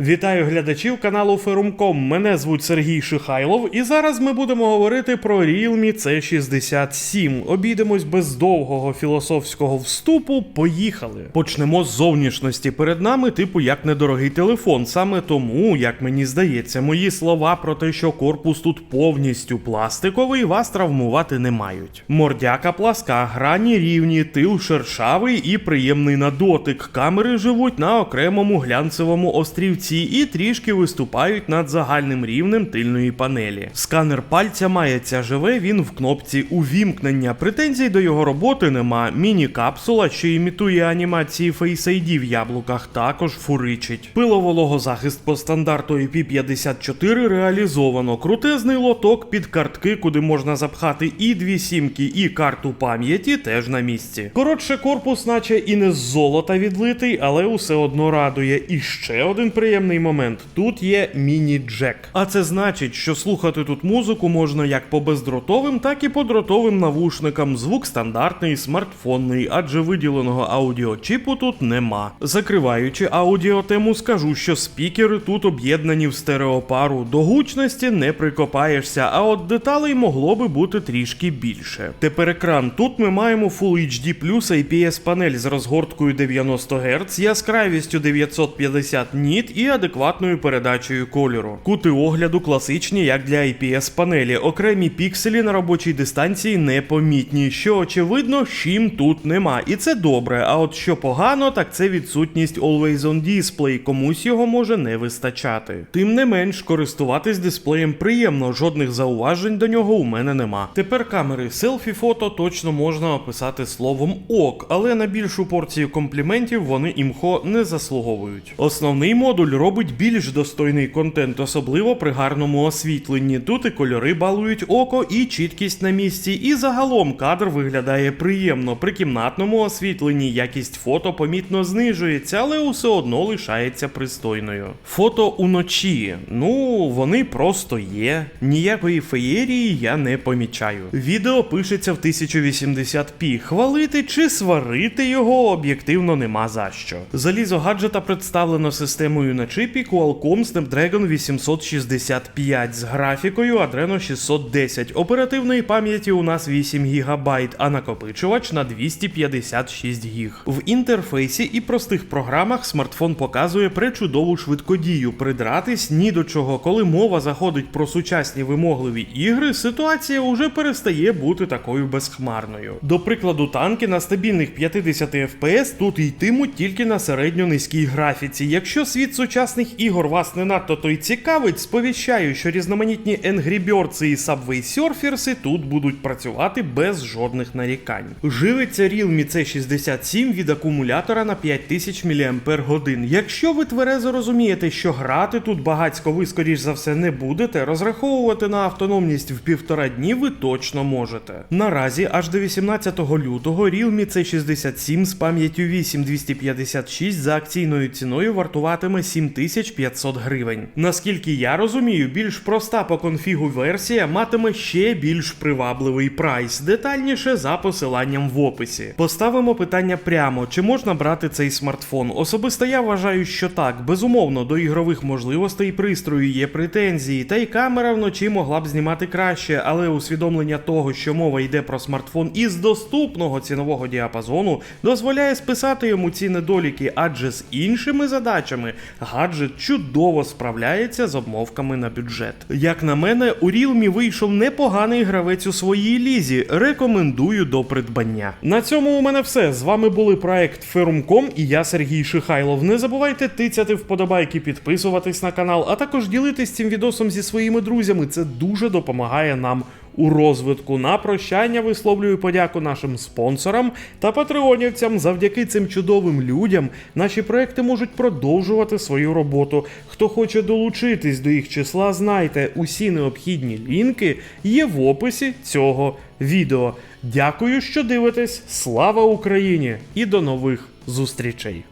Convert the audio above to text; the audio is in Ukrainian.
Вітаю глядачів каналу Ферумком. Мене звуть Сергій Шихайлов, і зараз ми будемо говорити про Realme C67. Обійдемось без довгого філософського вступу. Поїхали. Почнемо з зовнішності. Перед нами, типу, як недорогий телефон. Саме тому, як мені здається, мої слова про те, що корпус тут повністю пластиковий, вас травмувати не мають. Мордяка пласка, грані рівні, тил шершавий і приємний на дотик. Камери живуть на окремому глянцевому острівці і трішки виступають над загальним рівнем тильної панелі. Сканер пальця мається живе, він в кнопці увімкнення. Претензій до його роботи нема. Міні-капсула, що імітує анімації Face ID в яблуках, також фуричить. Пиловологозахист по стандарту IP54 реалізовано. Крутезний лоток під картки, куди можна запхати і дві сімки, і карту пам'яті, теж на місці. Коротше, корпус, наче і не з золота відлитий, але усе одно радує. І ще один приємний момент: тут є міні-джек. А це значить, що слухати тут музику можна як по бездротовим, так і по дротовим навушникам. Звук стандартний, смартфонний, адже виділеного аудіочіпу тут нема. Закриваючи аудіотему, скажу, що спікери тут об'єднані в стереопару. До гучності не прикопаєшся, а от деталей могло би бути трішки більше. Тепер екран. Тут ми маємо Full HD IPS панель з розгорткою 90 Гц, яскравістю 950 ніт і адекватною передачею кольору. Кути огляду класичні, як для IPS панелі. Окремі пікселі на робочій дистанції непомітні, що очевидно, щим тут нема. І це добре. А от що погано, так це відсутність Always On Display, комусь його може не вистачати. Тим не менш, користуватись дисплеєм приємно, жодних зауважень до нього у мене нема. Тепер камери селфі фото точно можна описати словом ок, але на більшу порцію компліментів вони імхо не заслуговують. Основний модуль робить більш достойний контент, особливо при гарному освітленні. Тут і кольори балують око, і чіткість на місці, і загалом кадр виглядає приємно. При кімнатному освітленні якість фото помітно знижується, але усе одно лишається пристойною. Фото уночі, ну вони просто є. Ніякої феєрії я не помічаю. Відео пишеться в 1080p. Хвалити чи сварити його об'єктивно нема за що. Залізо гаджета представлено системою на чипі Qualcomm Snapdragon 865 з графікою Adreno 610. Оперативної пам'яті у нас 8 ГБ, а накопичувач на 256 ГБ. В інтерфейсі і простих програмах смартфон показує пречудову швидкодію. Придратись ні до чого. Коли мова заходить про сучасні вимогливі ігри, ситуація уже перестає бути такою безхмарною. До прикладу, танки на стабільних 50 FPS тут йтимуть тільки на середньо-низькій графіці. Якщо світ сучасних ігор вас не надто то й цікавить, сповіщаю, що різноманітні Angry Birds і Subway Surfers тут будуть працювати без жодних нарікань. Живиться Realme C67 від акумулятора на 5000 мАч. Якщо ви тверезо розумієте, що грати тут багацько ви скоріш за все не будете, розраховувати на автономність в півтора дні ви точно можете. Наразі аж до 18 лютого Realme C67 з пам'яттю 8256 за акційною ціною вартуватиме 7500 гривень. Наскільки я розумію, більш проста по конфігу версія матиме ще більш привабливий прайс, детальніше за посиланням в описі. Поставимо питання прямо: чи можна брати цей смартфон? Особисто я вважаю, що так. Безумовно, до ігрових можливостей пристрою є претензії, та й камера вночі могла б знімати краще, але усвідомлення того, що мова йде про смартфон із доступного цінового діапазону, дозволяє списати йому ці недоліки, адже з іншими задачами гаджет чудово справляється з обмовками на бюджет. Як на мене, у Realme вийшов непоганий гравець у своїй лізі. Рекомендую до придбання. На цьому у мене все. З вами були проект Ферумком і я Сергій Шихайлов. Не забувайте тицяти вподобайки, підписуватись на канал, а також ділитись цим відосом зі своїми друзями. Це дуже допомагає нам у розвитку. На прощання висловлюю подяку нашим спонсорам та патреонівцям. Завдяки цим чудовим людям наші проекти можуть продовжувати свою роботу. Хто хоче долучитись до їх числа, знайте, усі необхідні лінки є в описі цього відео. Дякую, що дивитесь. Слава Україні! І до нових зустрічей!